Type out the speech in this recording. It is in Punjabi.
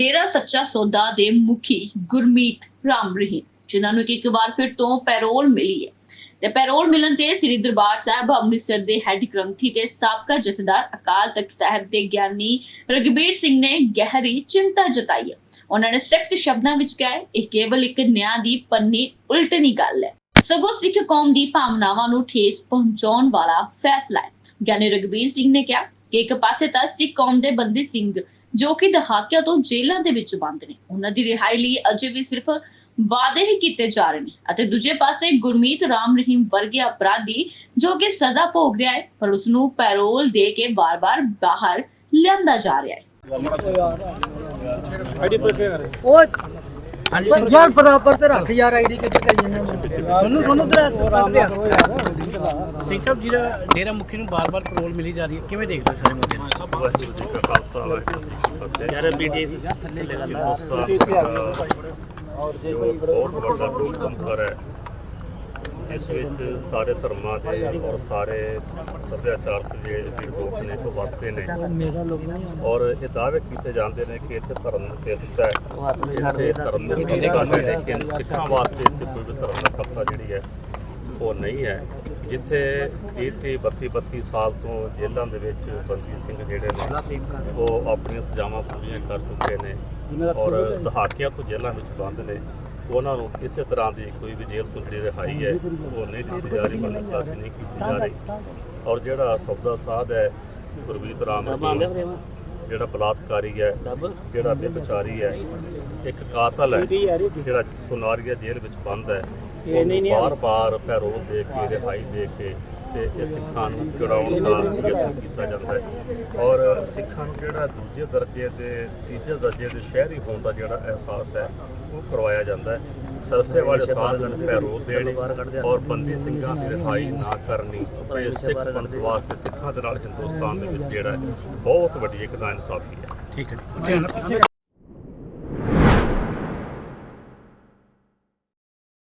ਡੇਰਾ ਸੱਚਾ ਸੌਦਾ ਦੇ ਮੁਖੀ ਗੁਰਮੀਤ ਰਾਮ ਰਹੀਮ, ਜਿਨ੍ਹਾਂ ਨੂੰ ਇੱਕ ਵਾਰ ਫਿਰ ਤੋਂ ਪੈਰੋਲ ਮਿਲੀ ਹੈ। ਤੇ ਪੈਰੋਲ ਮਿਲਣ ਤੇ ਸ੍ਰੀ ਦਰਬਾਰ ਸਾਹਿਬ ਅੰਮ੍ਰਿਤਸਰ ਦੇ ਹੈੱਡ ਗ੍ਰੰਥੀ ਤੇ ਸਾਬਕਾ ਜਥੇਦਾਰ ਅਕਾਲ ਤਖਤ ਸਾਹਿਬ ਦੇ ਗਿਆਨੀ ਰਗਬੀਰ ਸਿੰਘ ਨੇ ਗਹਿਰੀ ਚਿੰਤਾ ਜਤਾਈ ਹੈ। ਉਹਨਾਂ ਨੇ ਸਖਤ ਸ਼ਬਦਾਂ ਵਿੱਚ ਕਿਹਾ ਇਹ ਕੇਵਲ ਇੱਕ ਨਿਆਂ ਦੀ ਪੰਨੀ ਉਲਟਣੀ ਗੱਲ ਹੈ। ਸਗੋਂ ਸਿੱਖ ਕੌਮ ਦੀ ਭਾਵਨਾਵਾਂ ਨੂੰ ਠੇਸ ਪਹੁੰਚਾਉਣ ਵਾਲਾ ਫੈਸਲਾ ਹੈ। ਗਿਆਨੀ ਰਗਬੀਰ ਸਿੰਘ ਨੇ ਕਿਹਾ ਕਿ ਇੱਕ ਪਾਸੇ ਤਾਂ ਸਿੱਖ ਕੌਮ ਦੇ ਬੰਦੀ ਸਿੰਘ ਜੋ ਕਿ ਦਹਾਕਿਆਂ ਤੋਂ ਜੇਲ੍ਹਾਂ ਦੇ ਵਿੱਚ ਬੰਦ ਨੇ। ਉਹਨਾਂ ਦੀ ਰਿਹਾਈ ਲਈ ਅਜੇ ਵੀ ਸਿਰਫ ਵਾਅਦੇ ਹੀ ਕੀਤੇ ਜਾ ਰਹੇ ਨੇ ਅਤੇ ਦੂਜੇ ਪਾਸੇ ਗੁਰਮੀਤ ਰਾਮ ਰਹੀਮ ਵਰਗੇ ਅਪਰਾਧੀ ਜੋ ਕਿ ਸਜ਼ਾ ਭੋਗ ਰਿਹਾ ਹੈ ਪਰ ਉਸ ਨੂੰ ਪੈਰੋਲ ਦੇ ਕੇ ਵਾਰ-ਵਾਰ ਬਾਹਰ ਲਿਆਂਦਾ ਜਾ ਰਿਹਾ ਹੈ। ਉਹ ਯਾਰ ਬਰਾਬਰ ਤੇ ਰੱਖ ਯਾਰ ਆਈਡੀ ਕਿੱਥੇ ਕਰੀ ਜਾਂਦੇ ਸੁਣੋ ਸੁਣੋ ਤੇਰਾ ਆਰਾਮ ਨਾਲ ਕਰੋ ਯਾਰ ਸਿੰਘ ਸਾਹਿਬ ਜਿਹੜਾ ਡੇਰਾ ਮੁਖੀ ਨੂੰ ਬਾਰ-ਬਾਰ ਪੈਰੋਲ ਮਿਲੀ ਜਾ ਰਹੀ ਹੈ। ਕਿਵੇਂ ਦੇਖਦੇ ਹੋ ਸਾਰੇ ਮੁੱਦੇ ਨੂੰ? ਵਾਹਿਗੁਰੂ ਜੀ ਕਾ ਖਾਲਸਾ ਵਾਹਿਗੁਰੂ ਜੀ ਕੀ ਫਤਿਹ। ਯਾਰ ਪੀਟੀ ਹਿੰਦੁਸਤਾਨ ਸਰਕਾਰ ਜੋ ਬਹੁਤ ਵੱਡਾ ਲੋਕਤੰਤਰ ਹੈ ਜਿਸ ਵਿੱਚ ਸਾਰੇ ਧਰਮਾਂ ਦੇ ਔਰ ਸਾਰੇ ਸੱਭਿਆਚਾਰਕ ਜਿਹੜੇ ਲੋਕ ਨੇ ਉਹ ਵਸਦੇ ਨੇ। ਨਹੀਂ ਔਰ ਇਹ ਦਾਅਵੇ ਕੀਤੇ ਜਾਂਦੇ ਨੇ ਕਿ ਇੱਥੇ ਧਰਮ ਨਿਰਪੇਖਤਾ ਹੈ। ਇੱਥੇ ਧਰਮ ਨਿਰਪੇਖਤਾ ਹੈ ਲੇਕਿਨ ਸਿੱਖਾਂ ਵਾਸਤੇ ਇੱਥੇ ਕੋਈ ਵੀ ਧਰਮ ਨਿਰਪੇਖਤਾ ਜਿਹੜੀ ਹੈ ਉਹ ਨਹੀਂ ਹੈ। ਜਿੱਥੇ 30 32 32 ਸਾਲ ਤੋਂ ਜੇਲ੍ਹਾਂ ਦੇ ਵਿੱਚ ਬੰਦੀ ਸਿੰਘ ਜਿਹੜੇ ਨੇ ਉਹ ਆਪਣੀਆਂ ਸਜ਼ਾਵਾਂ ਪੂਰੀਆਂ ਕਰ ਚੁੱਕੇ ਨੇ ਔਰ ਦਹਾਕਿਆਂ ਤੋਂ ਜੇਲ੍ਹਾਂ ਵਿੱਚ ਬੰਦ ਨੇ। ਉਹਨਾਂ ਨੂੰ ਕਿਸੇ ਤਰ੍ਹਾਂ ਦੀ ਕੋਈ ਵੀ ਜੇਲ੍ਹ ਤੋਂ ਜਿਹੜੀ ਰਿਹਾਈ ਹੈ ਉਹ ਨਹੀਂ ਦਿੱਤੀ ਜਾ ਰਹੀ ਮਨ ਕਲਾਸੀ ਨਹੀਂ ਕੀਤੀ ਜਾ ਰਹੀ। ਔਰ ਜਿਹੜਾ ਸੌਦਾ ਸਾਧ ਹੈ ਗੁਰਬੀਤ ਰਾਮ ਜਿਹੜਾ ਬਲਾਤਕਾਰੀ ਹੈ ਜਿਹੜਾ ਬੇਪਚਾਰੀ ਹੈ ਇੱਕ ਕਾਤਲ ਹੈ? ਜਿਹੜਾ ਸੁਨਾਰੀਆ ਜੇਲ੍ਹ ਵਿੱਚ ਬੰਦ ਹੈ ਉਹਨੂੰ ਬਾਰ-ਬਾਰ ਪੈਰੋਲ ਦੇ ਕੇ ਰਿਹਾਈ ਦੇ ਕੇ ਤੇ ਇਹ ਸਿੱਖਾਂ ਨੂੰ ਚੜਾਉਣ ਦਾ ਯਤਨ ਕੀਤਾ ਜਾਂਦਾ ਹੈ। ਔਰ ਸਿੱਖਾਂ ਨੂੰ ਜਿਹੜਾ ਦੂਜੇ ਦਰਜੇ ਦੇ ਤੀਜੇ ਦਰਜੇ ਦੇ ਸ਼ਹਿਰੀ ਹੋਣ ਦਾ ਜਿਹੜਾ ਅਹਿਸਾਸ ਹੈ ਉਹ ਕਰਵਾਇਆ ਜਾਂਦਾ ਹੈ। ਸਰਸੇ ਵਾਲੇ ਸਾਧ ਨੂੰ ਪੈਰੋਲ ਦੇਣੀ ਔਰ ਬੰਦੀ ਸਿੰਘਾਂ ਦੀ ਰਿਹਾਈ ਨਾ ਕਰਨੀ ਇਹ ਸਿੱਖ ਪੰਥ ਵਾਸਤੇ ਸਿੱਖਾਂ ਦੇ ਨਾਲ ਹਿੰਦੁਸਤਾਨ ਦੇ ਵਿੱਚ ਜਿਹੜਾ ਬਹੁਤ ਵੱਡੀ ਇੱਕ ਨਾ ਇਨਸਾਫੀ ਹੈ। ਠੀਕ ਹੈ